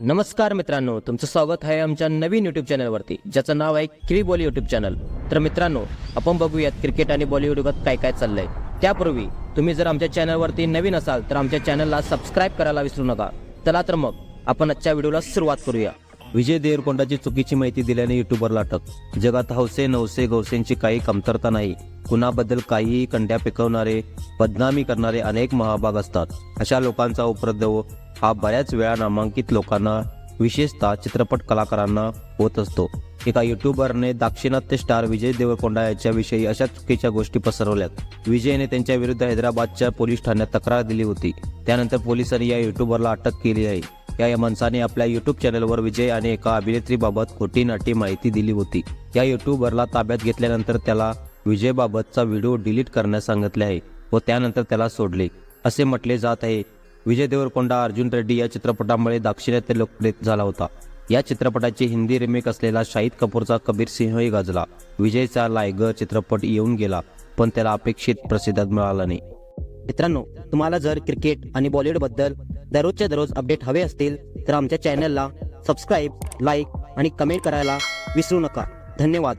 नमस्कार मित्रांनो तुमचं स्वागत आहे आमच्या नवीन युट्यूब चॅनलवरती ज्याचं नाव आहे क्री बॉली युट्यूब चॅनल तर मित्रांनो आपण बघूयात क्रिकेट आणि बॉलिवूड युगात काय काय चाललंय. त्यापूर्वी तुम्ही जर आमच्या चॅनलवरती नवीन असाल तर आमच्या चॅनलला सबस्क्राईब करायला विसरू नका. चला तर मग आपण आजच्या व्हिडिओला सुरुवात करूया. विजय देवरकोंडाची चुकीची माहिती दिल्याने युट्यूबरला अटक. जगात हौसे नवसे गौसेंची काही कमतरता नाही. कुणाबद्दल काहीही कंड्या पिकवणारे बदनामी करणारे अनेक महाभाग असतात. अशा लोकांचा उपद्रव हा बऱ्याच वेळा नामांकित लोकांना विशेषतः चित्रपट कलाकारांना होत असतो. एका युट्यूबरने दाक्षिणात्य स्टार विजय देवरकोंडा याच्याविषयी अशा चुकीच्या गोष्टी पसरवल्यात. विजयने त्यांच्या विरुद्ध हैदराबादच्या पोलीस ठाण्यात तक्रार दिली होती. त्यानंतर पोलिसांनी या युट्यूबरला अटक केली आहे. या माणसाने आपल्या युट्यूब चॅनलवर विजय आणि एका अभिनेत्रीबाबत खोटी नाटी माहिती दिली होती. या युट्यूबरला ताब्यात घेतल्यानंतर त्याला विजयबाबतचा व्हिडिओ डिलीट करण्यास सांगितले आहे व त्यानंतर त्याला सोडले. असे म्हटले जात आहे विजय देवरकोंडा अर्जुन रेड्डी या चित्रपटामुळे दाक्षिणात्य लोकप्रिय झाला होता. या चित्रपटाची हिंदी रिमेक असलेला शाहिद कपूरचा कबीर सिंहही गाजला. विजयचा लायगर चित्रपट येऊन गेला पण त्याला अपेक्षित प्रसिद्ध मिळाला नाही. मित्रांनो तुम्हाला जर क्रिकेट आणि बॉलिवूडबद्दल दररोजच्या दररोज अपडेट हवे असतील तर आमच्या चॅनलला सबस्क्राईब लाईक आणि कमेंट करायला विसरू नका. धन्यवाद.